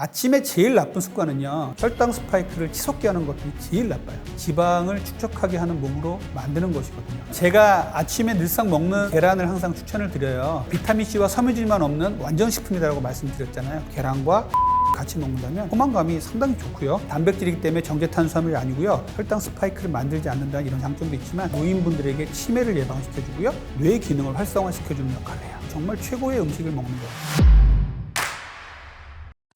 아침에 제일 나쁜 습관은요 혈당 스파이크를 치솟게 하는 것들이 제일 나빠요 지방을 축적하게 하는 몸으로 만드는 것이거든요 제가 아침에 늘상 먹는 계란을 항상 추천을 드려요 비타민C와 섬유질만 없는 완전 식품이라고 말씀드렸잖아요 계란과 같이 먹는다면 포만감이 상당히 좋고요. 단백질이기 때문에 정제 탄수화물이 아니고요. 혈당 스파이크를 만들지 않는다는 이런 장점도 있지만 노인분들에게 치매를 예방시켜주고요. 뇌 기능을 활성화시켜주는 역할을 해요. 정말 최고의 음식을 먹는 거예요.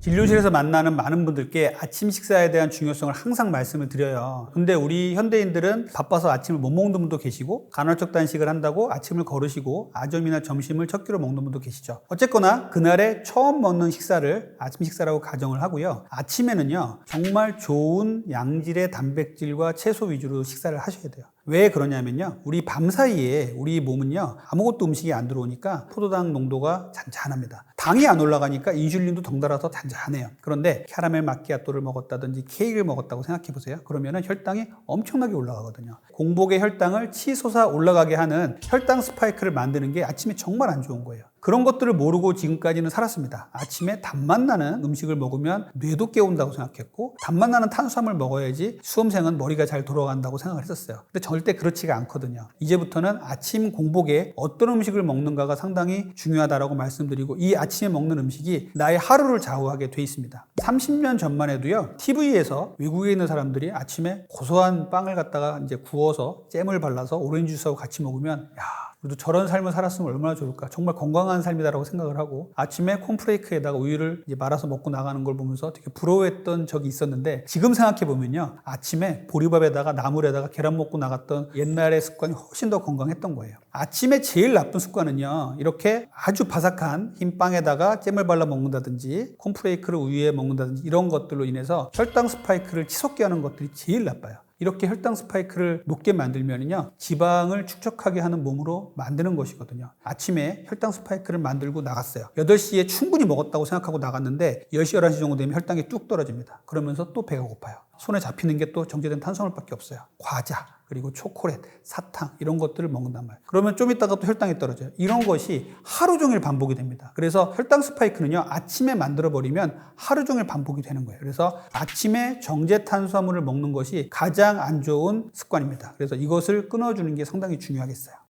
진료실에서 만나는 많은 분들께 아침 식사에 대한 중요성을 항상 말씀을 드려요. 근데 우리 현대인들은 바빠서 아침을 못 먹는 분도 계시고 간헐적 단식을 한다고 아침을 거르시고 아점이나 점심을 첫 끼로 먹는 분도 계시죠. 어쨌거나 그날에 처음 먹는 식사를 아침 식사라고 가정을 하고요. 아침에는요 정말 좋은 양질의 단백질과 채소 위주로 식사를 하셔야 돼요. 왜 그러냐면요. 우리 밤 사이에 우리 몸은요. 아무것도 음식이 안 들어오니까 포도당 농도가 잔잔합니다. 당이 안 올라가니까 인슐린도 덩달아서 잔잔해요. 그런데 캐러멜 마키아토를 먹었다든지 케이크를 먹었다고 생각해 보세요. 그러면은 혈당이 엄청나게 올라가거든요. 공복의 혈당을 치솟아 올라가게 하는 혈당 스파이크를 만드는 게 아침에 정말 안 좋은 거예요. 그런 것들을 모르고 지금까지는 살았습니다. 아침에 단맛 나는 음식을 먹으면 뇌도 깨운다고 생각했고 단맛 나는 탄수화물 먹어야지 수험생은 머리가 잘 돌아간다고 생각을 했었어요. 근데 절대 그렇지가 않거든요. 이제부터는 아침 공복에 어떤 음식을 먹는가가 상당히 중요하다라고 말씀드리고 이 아침에 먹는 음식이 나의 하루를 좌우하게 돼 있습니다. 30년 전만 해도요. TV에서 외국에 있는 사람들이 아침에 고소한 빵을 갖다가 이제 구워서 잼을 발라서 오렌지 주스하고 같이 먹으면 야 우리도 저런 삶을 살았으면 얼마나 좋을까. 정말 건강한 삶이다라고 생각을 하고 아침에 콘프레이크에다가 우유를 이제 말아서 먹고 나가는 걸 보면서 되게 부러워했던 적이 있었는데 지금 생각해 보면요. 아침에 보리밥에다가 나물에다가 계란 먹고 나갔던 옛날의 습관이 훨씬 더 건강했던 거예요. 아침에 제일 나쁜 습관은요. 이렇게 아주 바삭한 흰 빵에다가 잼을 발라 먹는다든지 콘프레이크를 우유에 먹는다든지 이런 것들로 인해서 혈당 스파이크를 치솟게 하는 것들이 제일 나빠요. 이렇게 혈당 스파이크를 높게 만들면요 지방을 축적하게 하는 몸으로 만드는 것이거든요. 아침에 혈당 스파이크를 만들고 나갔어요. 8시에 충분히 먹었다고 생각하고 나갔는데 10시 11시 정도 되면 혈당이 뚝 떨어집니다. 그러면서 또 배가 고파요. 손에 잡히는 게 또 정제된 탄수화물밖에 없어요. 과자 그리고 초콜릿, 사탕 이런 것들을 먹는단 말이에요. 그러면 좀 있다가 또 혈당이 떨어져요. 이런 것이 하루 종일 반복이 됩니다. 그래서 혈당 스파이크는요. 아침에 만들어 버리면 하루 종일 반복이 되는 거예요. 그래서 아침에 정제 탄수화물을 먹는 것이 가장 안 좋은 습관입니다. 그래서 이것을 끊어 주는 게 상당히 중요하겠어요.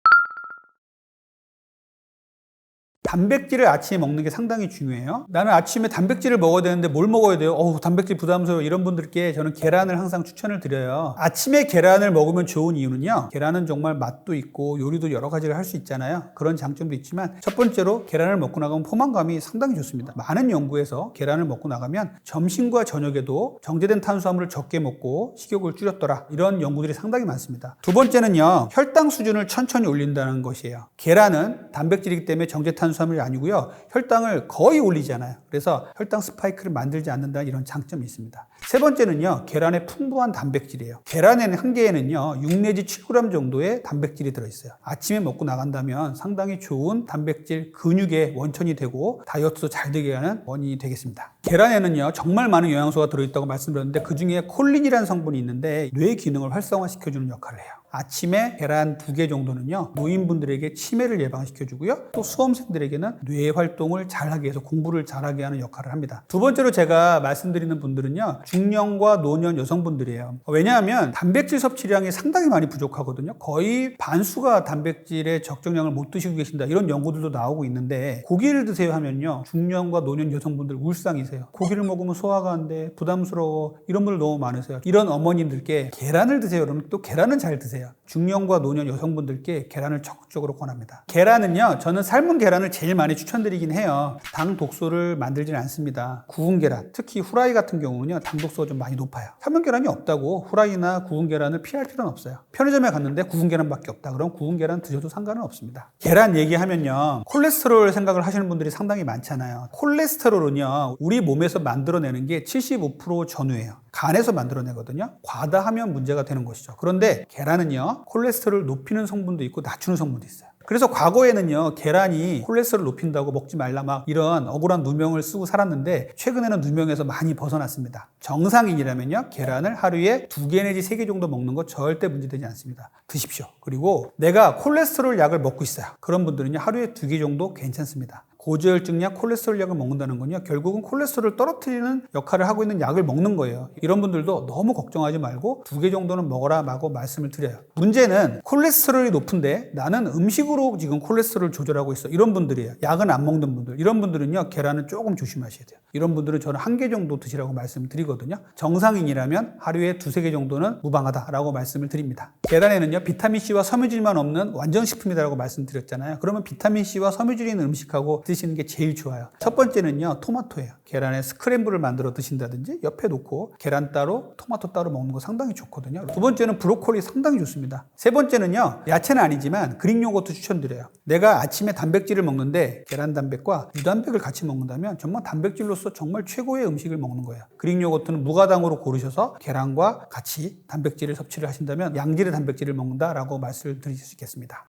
단백질을 아침에 먹는 게 상당히 중요해요. 나는 아침에 단백질을 먹어야 되는데 뭘 먹어야 돼요? 어우, 단백질 부담스러워. 이런 분들께 저는 계란을 항상 추천을 드려요. 아침에 계란을 먹으면 좋은 이유는요. 계란은 정말 맛도 있고 요리도 여러 가지를 할 수 있잖아요. 그런 장점도 있지만 첫 번째로 계란을 먹고 나가면 포만감이 상당히 좋습니다. 많은 연구에서 계란을 먹고 나가면 점심과 저녁에도 정제된 탄수화물을 적게 먹고 식욕을 줄였더라. 이런 연구들이 상당히 많습니다. 두 번째는요. 혈당 수준을 천천히 올린다는 것이에요. 계란은 단백질이기 때문에 정제 탄수화물 탄수화물이 아니고요. 혈당을 거의 올리지 않아요. 그래서 혈당 스파이크를 만들지 않는다는 이런 장점이 있습니다. 세 번째는요. 계란에 풍부한 단백질이에요. 계란에는 한 개에는요. 6 내지 7g 정도의 단백질이 들어있어요. 아침에 먹고 나간다면 상당히 좋은 단백질 근육의 원천이 되고 다이어트도 잘 되게 하는 원인이 되겠습니다. 계란에는요. 정말 많은 영양소가 들어있다고 말씀드렸는데 그 중에 콜린이라는 성분이 있는데 뇌 기능을 활성화시켜주는 역할을 해요. 아침에 계란 두 개 정도는요 노인분들에게 치매를 예방시켜 주고요. 또 수험생들에게는 뇌 활동을 잘하게 해서 공부를 잘하게 하는 역할을 합니다. 두 번째로 제가 말씀드리는 분들은요 중년과 노년 여성분들이에요. 왜냐하면 단백질 섭취량이 상당히 많이 부족하거든요. 거의 반수가 단백질의 적정량을 못 드시고 계신다 이런 연구들도 나오고 있는데 고기를 드세요 하면요 중년과 노년 여성분들 울상이세요. 고기를 먹으면 소화가 안 돼 부담스러워 이런 분들 너무 많으세요. 이런 어머님들께 계란을 드세요 그러면 또 계란은 잘 드세요 Isaiah. 중년과 노년 여성분들께 계란을 적극적으로 권합니다. 계란은요, 저는 삶은 계란을 제일 많이 추천드리긴 해요. 당 독소를 만들지는 않습니다. 구운 계란, 특히 후라이 같은 경우는요, 당 독소가 좀 많이 높아요. 삶은 계란이 없다고 후라이나 구운 계란을 피할 필요는 없어요. 편의점에 갔는데 구운 계란밖에 없다. 그럼 구운 계란 드셔도 상관은 없습니다. 계란 얘기하면요, 콜레스테롤 생각을 하시는 분들이 상당히 많잖아요. 콜레스테롤은요, 우리 몸에서 만들어내는 게 75% 전후예요. 간에서 만들어내거든요. 과다하면 문제가 되는 것이죠. 그런데 계란은요, 콜레스테롤을 높이는 성분도 있고 낮추는 성분도 있어요. 그래서 과거에는요, 계란이 콜레스테롤 높인다고 먹지 말라 막 이런 억울한 누명을 쓰고 살았는데 최근에는 누명에서 많이 벗어났습니다. 정상인이라면요, 계란을 하루에 두 개 내지 세 개 정도 먹는 거 절대 문제되지 않습니다. 드십시오. 그리고 내가 콜레스테롤 약을 먹고 있어요. 그런 분들은요, 하루에 두 개 정도 괜찮습니다. 고지혈증약, 콜레스테롤 약을 먹는다는 건요. 결국은 콜레스테롤을 떨어뜨리는 역할을 하고 있는 약을 먹는 거예요. 이런 분들도 너무 걱정하지 말고 두 개 정도는 먹어라 마고 말씀을 드려요. 문제는 콜레스테롤이 높은데 나는 음식으로 지금 콜레스테롤을 조절하고 있어. 이런 분들이에요. 약은 안 먹는 분들. 이런 분들은요. 계란은 조금 조심하셔야 돼요. 이런 분들은 저는 한 개 정도 드시라고 말씀을 드리거든요. 정상인이라면 하루에 두세 개 정도는 무방하다라고 말씀을 드립니다. 계란에는요. 비타민C와 섬유질만 없는 완전식품이다라고 말씀드렸잖아요. 그러면 비타민C와 섬유질이 있는 음식하고 드시는 게 제일 좋아요. 첫 번째는요. 토마토예요. 계란에 스크램블을 만들어 드신다든지 옆에 놓고 계란 따로 토마토 따로 먹는 거 상당히 좋거든요. 두 번째는 브로콜리 상당히 좋습니다. 세 번째는요. 야채는 아니지만 그릭 요거트 추천드려요. 내가 아침에 단백질을 먹는데 계란 단백과 유단백을 같이 먹는다면 정말 단백질로서 정말 최고의 음식을 먹는 거예요. 그릭 요거트는 무가당으로 고르셔서 계란과 같이 단백질을 섭취를 하신다면 양질의 단백질을 먹는다라고 말씀을 드리실 수 있겠습니다.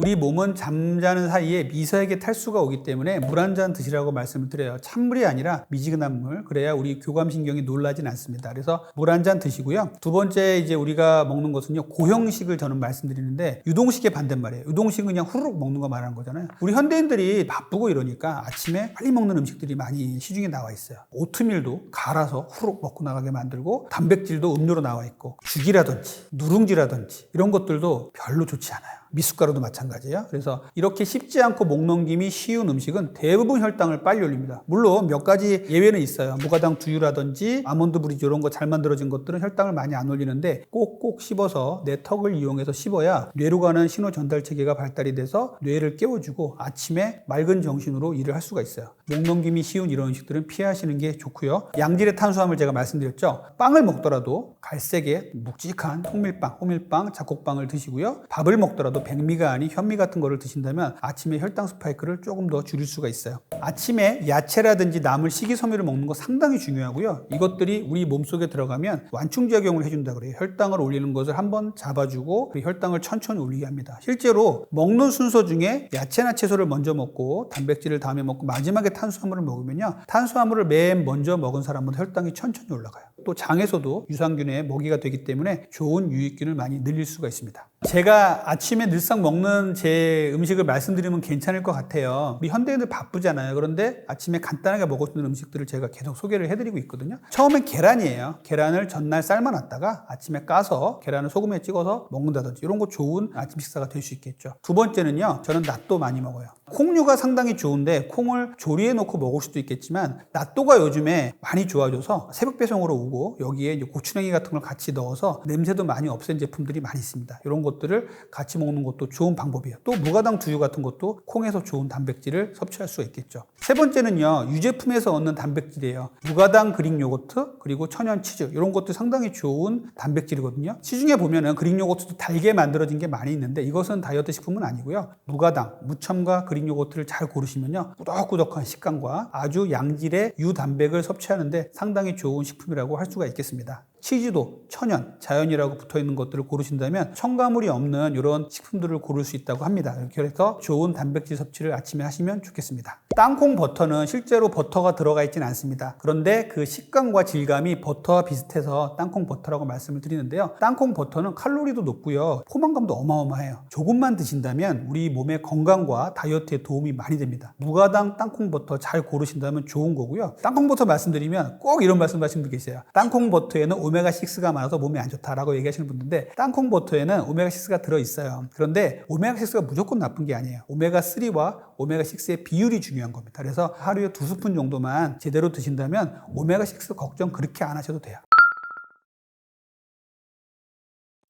우리 몸은 잠자는 사이에 미세하게 탈수가 오기 때문에 물 한 잔 드시라고 말씀을 드려요. 찬물이 아니라 미지근한 물. 그래야 우리 교감신경이 놀라진 않습니다. 그래서 물 한 잔 드시고요. 두 번째 이제 우리가 먹는 것은요. 고형식을 저는 말씀드리는데 유동식의 반대말이에요. 유동식은 그냥 후루룩 먹는 거 말하는 거잖아요. 우리 현대인들이 바쁘고 이러니까 아침에 빨리 먹는 음식들이 많이 시중에 나와 있어요. 오트밀도 갈아서 후루룩 먹고 나가게 만들고 단백질도 음료로 나와 있고 죽이라든지 누룽지라든지 이런 것들도 별로 좋지 않아요. 미숫가루도 마찬가지예요. 그래서 이렇게 쉽지 않고 목 넘김이 쉬운 음식은 대부분 혈당을 빨리 올립니다. 물론 몇 가지 예외는 있어요. 무가당 두유라든지 아몬드 브리지 이런 거 잘 만들어진 것들은 혈당을 많이 안 올리는데 꼭꼭 씹어서 내 턱을 이용해서 씹어야 뇌로 가는 신호 전달 체계가 발달이 돼서 뇌를 깨워주고 아침에 맑은 정신으로 일을 할 수가 있어요. 목 넘김이 쉬운 이런 음식들은 피하시는 게 좋고요. 양질의 탄수화물 제가 말씀드렸죠. 빵을 먹더라도 갈색의 묵직한 통밀빵, 호밀빵, 잡곡빵을 드시고요. 밥을 먹더라도 백미가 아닌 현미 같은 거를 드신다면 아침에 혈당 스파이크를 조금 더 줄일 수가 있어요. 아침에 야채라든지 나물 식이섬유를 먹는 거 상당히 중요하고요. 이것들이 우리 몸속에 들어가면 완충작용을 해준다 그래요. 혈당을 올리는 것을 한번 잡아주고 그 혈당을 천천히 올리게 합니다. 실제로 먹는 순서 중에 야채나 채소를 먼저 먹고 단백질을 다음에 먹고 마지막에 탄수화물을 먹으면요. 탄수화물을 맨 먼저 먹은 사람은 혈당이 천천히 올라가요. 또 장에서도 유산균의 먹이가 되기 때문에 좋은 유익균을 많이 늘릴 수가 있습니다. 제가 아침에 늘상 먹는 제 음식을 말씀드리면 괜찮을 것 같아요. 현대인들 바쁘잖아요. 그런데 아침에 간단하게 먹을 수 있는 음식들을 제가 계속 소개를 해드리고 있거든요. 처음엔 계란이에요. 계란을 전날 삶아놨다가 아침에 까서 계란을 소금에 찍어서 먹는다든지 이런 거 좋은 아침 식사가 될 수 있겠죠. 두 번째는요. 저는 낫또 많이 먹어요. 콩류가 상당히 좋은데 콩을 조리해 놓고 먹을 수도 있겠지만 낫또가 요즘에 많이 좋아져서 새벽 배송으로 오고 여기에 고추냉이 같은 걸 같이 넣어서 냄새도 많이 없앤 제품들이 많이 있습니다. 이런 것들을 같이 먹는 것도 좋은 방법이에요. 또 무가당 두유 같은 것도 콩에서 좋은 단백질을 섭취할 수가 있겠죠. 세 번째는요. 유제품에서 얻는 단백질이에요. 무가당 그릭 요거트 그리고 천연 치즈 이런 것도 상당히 좋은 단백질이거든요. 시중에 보면은 그릭 요거트도 달게 만들어진 게 많이 있는데 이것은 다이어트 식품은 아니고요. 무가당, 무첨가 그릭 요거트를 잘 고르시면요. 꾸덕꾸덕한 식감과 아주 양질의 유단백을 섭취하는데 상당히 좋은 식품이라고 할 수가 있겠습니다. 치즈도 천연, 자연이라고 붙어 있는 것들을 고르신다면 첨가물이 없는 이런 식품들을 고를 수 있다고 합니다. 그래서 좋은 단백질 섭취를 아침에 하시면 좋겠습니다. 땅콩 버터는 실제로 버터가 들어가 있지는 않습니다. 그런데 그 식감과 질감이 버터와 비슷해서 땅콩 버터라고 말씀을 드리는데요. 땅콩 버터는 칼로리도 높고요. 포만감도 어마어마해요. 조금만 드신다면 우리 몸의 건강과 다이어트에 도움이 많이 됩니다. 무가당 땅콩 버터 잘 고르신다면 좋은 거고요. 땅콩 버터 말씀드리면 꼭 이런 말씀 하시는 분 계세요. 땅콩 버터에는 오메가6가 많아서 몸에 안 좋다라고 얘기하시는 분인데 땅콩 버터에는 오메가6가 들어있어요. 그런데 오메가6가 무조건 나쁜 게 아니에요. 오메가3와 오메가6의 비율이 중요한 겁니다. 그래서 하루에 두 스푼 정도만 제대로 드신다면 오메가6 걱정 그렇게 안 하셔도 돼요.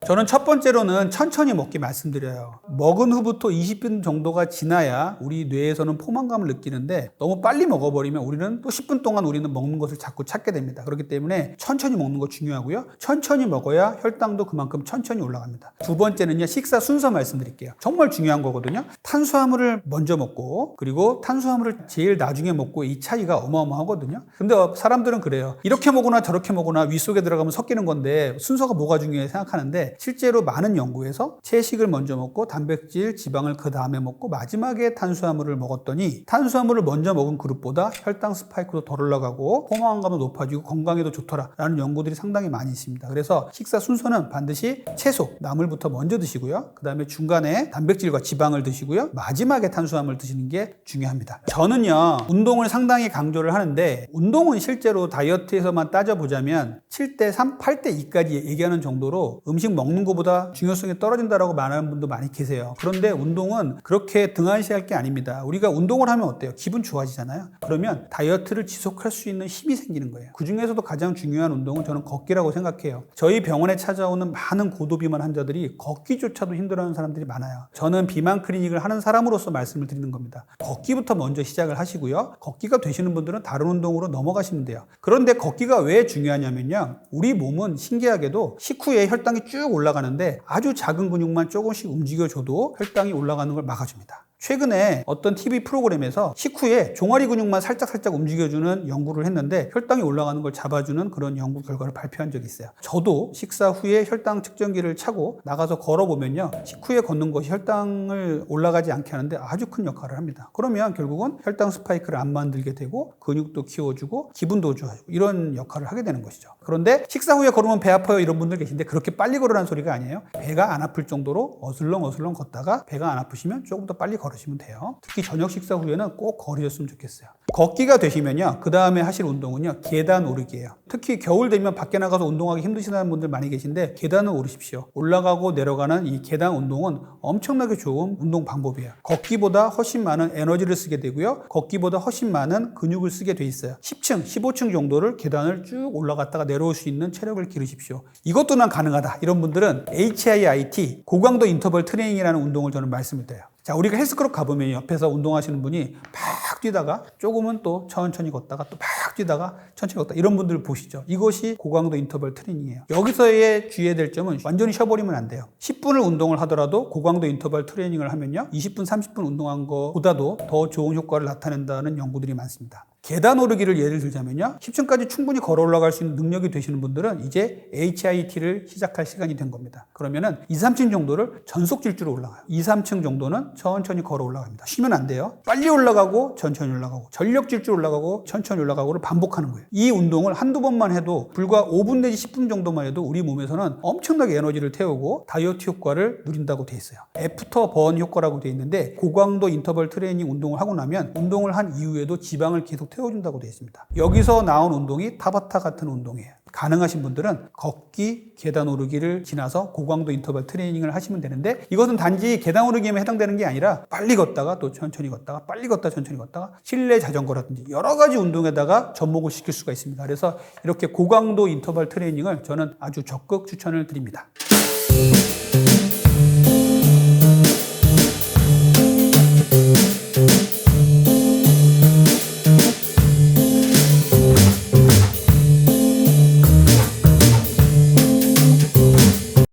저는 첫 번째로는 천천히 먹기 말씀드려요. 먹은 후부터 20분 정도가 지나야 우리 뇌에서는 포만감을 느끼는데 너무 빨리 먹어버리면 우리는 또 10분 동안 우리는 먹는 것을 자꾸 찾게 됩니다. 그렇기 때문에 천천히 먹는 거 중요하고요. 천천히 먹어야 혈당도 그만큼 천천히 올라갑니다. 두 번째는요, 식사 순서 말씀드릴게요. 정말 중요한 거거든요. 탄수화물을 먼저 먹고 그리고 탄수화물을 제일 나중에 먹고 이 차이가 어마어마하거든요. 근데 사람들은 그래요. 이렇게 먹거나 저렇게 먹거나 위 속에 들어가면 섞이는 건데 순서가 뭐가 중요해 생각하는데 실제로 많은 연구에서 채식을 먼저 먹고 단백질, 지방을 그 다음에 먹고 마지막에 탄수화물을 먹었더니 탄수화물을 먼저 먹은 그룹보다 혈당 스파이크도 덜 올라가고 포만감도 높아지고 건강에도 좋더라라는 연구들이 상당히 많이 있습니다. 그래서 식사 순서는 반드시 채소, 나물부터 먼저 드시고요. 그 다음에 중간에 단백질과 지방을 드시고요. 마지막에 탄수화물 드시는 게 중요합니다. 저는요, 운동을 상당히 강조를 하는데, 운동은 실제로 다이어트에서만 따져보자면 7대 3, 8대 2까지 얘기하는 정도로 음식 먹는 것보다 중요성이 떨어진다라고 말하는 분도 많이 계세요. 그런데 운동은 그렇게 등한시할 게 아닙니다. 우리가 운동을 하면 어때요? 기분 좋아지잖아요. 그러면 다이어트를 지속할 수 있는 힘이 생기는 거예요. 그 중에서도 가장 중요한 운동은 저는 걷기라고 생각해요. 저희 병원에 찾아오는 많은 고도비만 환자들이 걷기조차도 힘들어하는 사람들이 많아요. 저는 비만 클리닉을 하는 사람으로서 말씀을 드리는 겁니다. 걷기부터 먼저 시작을 하시고요. 걷기가 되시는 분들은 다른 운동으로 넘어가시면 돼요. 그런데 걷기가 왜 중요하냐면요. 우리 몸은 신기하게도 식후에 혈당이 쭉 올라가는데 아주 작은 근육만 조금씩 움직여줘도 혈당이 올라가는 걸 막아줍니다. 최근에 어떤 TV 프로그램에서 식후에 종아리 근육만 살짝살짝 움직여주는 연구를 했는데 혈당이 올라가는 걸 잡아주는 그런 연구 결과를 발표한 적이 있어요. 저도 식사 후에 혈당 측정기를 차고 나가서 걸어보면요. 식후에 걷는 것이 혈당을 올라가지 않게 하는데 아주 큰 역할을 합니다. 그러면 결국은 혈당 스파이크를 안 만들게 되고 근육도 키워주고 기분도 좋아지고 이런 역할을 하게 되는 것이죠. 그런데 식사 후에 걸으면 배 아파요 이런 분들 계신데 그렇게 빨리 걸으라는 소리가 아니에요. 배가 안 아플 정도로 어슬렁 어슬렁 걷다가 배가 안 아프시면 조금 더 빨리 걸으시면 돼요. 특히 저녁 식사 후에는 꼭 걸으셨으면 좋겠어요. 걷기가 되시면요. 그 다음에 하실 운동은요. 계단 오르기예요. 특히 겨울 되면 밖에 나가서 운동하기 힘드시다는 분들 많이 계신데 계단을 오르십시오. 올라가고 내려가는 이 계단 운동은 엄청나게 좋은 운동 방법이에요. 걷기보다 훨씬 많은 에너지를 쓰게 되고요. 걷기보다 훨씬 많은 근육을 쓰게 돼 있어요. 10층, 15층 정도를 계단을 쭉 올라갔다가 내려 올 수 있는 체력을 기르십시오. 이것도 난 가능하다. 이런 분들은 HIIT, 고강도 인터벌 트레이닝이라는 운동을 저는 말씀을 드려요. 자, 우리가 헬스클럽 가보면 옆에서 운동하시는 분이 팍 뛰다가 조금은 또 천천히 걷다가 또팍 뛰다가 천천히 걷다 이런 분들 보시죠. 이것이 고강도 인터벌 트레이닝이에요. 여기서의 주의해야 될 점은 완전히 쉬어버리면 안 돼요. 10분을 운동을 하더라도 고강도 인터벌 트레이닝을 하면요. 20분, 30분 운동한 것보다도 더 좋은 효과를 나타낸다는 연구들이 많습니다. 계단 오르기를 예를 들자면요. 10층까지 충분히 걸어 올라갈 수 있는 능력이 되시는 분들은 이제 HIT를 시작할 시간이 된 겁니다. 그러면은 2, 3층 정도를 전속 질주로 올라가요. 2, 3층 정도는 천천히 걸어 올라갑니다. 쉬면 안 돼요. 빨리 올라가고 천천히 올라가고 전력 질주 올라가고 천천히 올라가고를 반복하는 거예요. 이 운동을 한두 번만 해도 불과 5분 내지 10분 정도만 해도 우리 몸에서는 엄청나게 에너지를 태우고 다이어트 효과를 누린다고 돼 있어요. 애프터 번 효과라고 돼 있는데 고강도 인터벌 트레이닝 운동을 하고 나면 운동을 한 이후에도 지방을 계속 태워준다고 되어 있습니다. 여기서 나온 운동이 타바타 같은 운동이에요. 가능하신 분들은 걷기, 계단 오르기를 지나서 고강도 인터벌 트레이닝을 하시면 되는데 이것은 단지 계단 오르기에만 해당되는 게 아니라 빨리 걷다가 또 천천히 걷다가 빨리 걷다 천천히 걷다가 실내 자전거라든지 여러 가지 운동에다가 접목을 시킬 수가 있습니다. 그래서 이렇게 고강도 인터벌 트레이닝을 저는 아주 적극 추천을 드립니다.